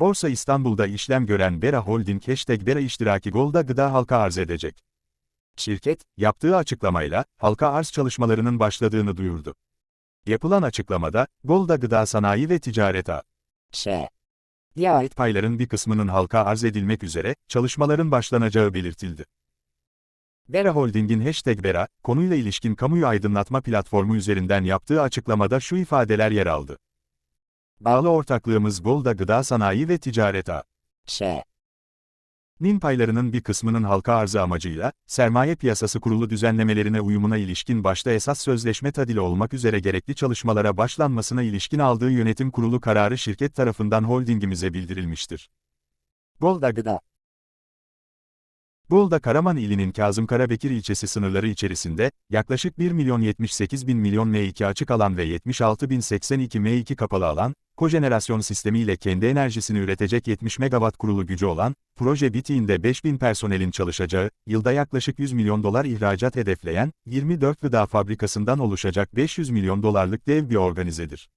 Borsa İstanbul'da işlem gören Bera Holding hashtag Bera iştiraki Golda gıda halka arz edecek. Şirket, yaptığı açıklamayla, halka arz çalışmalarının başladığını duyurdu. Yapılan açıklamada, Golda Gıda Sanayi ve Ticaret A. Ş. Ya ait payların bir kısmının halka arz edilmek üzere, çalışmaların başlanacağı belirtildi. Bera Holding'in hashtag Bera, konuyla ilişkin kamuyu aydınlatma platformu üzerinden yaptığı açıklamada şu ifadeler yer aldı. Bağlı ortaklığımız Golda Gıda Sanayi ve Ticaret A. Ş. nin paylarının bir kısmının halka arzı amacıyla, sermaye piyasası kurulu düzenlemelerine uyumuna ilişkin başta esas sözleşme tadili olmak üzere gerekli çalışmalara başlanmasına ilişkin aldığı yönetim kurulu kararı şirket tarafından holdingimize bildirilmiştir. Golda Gıda. Bolu'da Karaman ilinin Kazım Karabekir ilçesi sınırları içerisinde, yaklaşık 1 milyon 78 bin milyon M2 açık alan ve 76 bin 82 M2 kapalı alan, kojenerasyon sistemiyle kendi enerjisini üretecek 70 megawatt kurulu gücü olan, proje bittiğinde 5 bin personelin çalışacağı, yılda yaklaşık 100 milyon dolar ihracat hedefleyen, 24 gıda fabrikasından oluşacak 500 milyon dolarlık dev bir organizedir.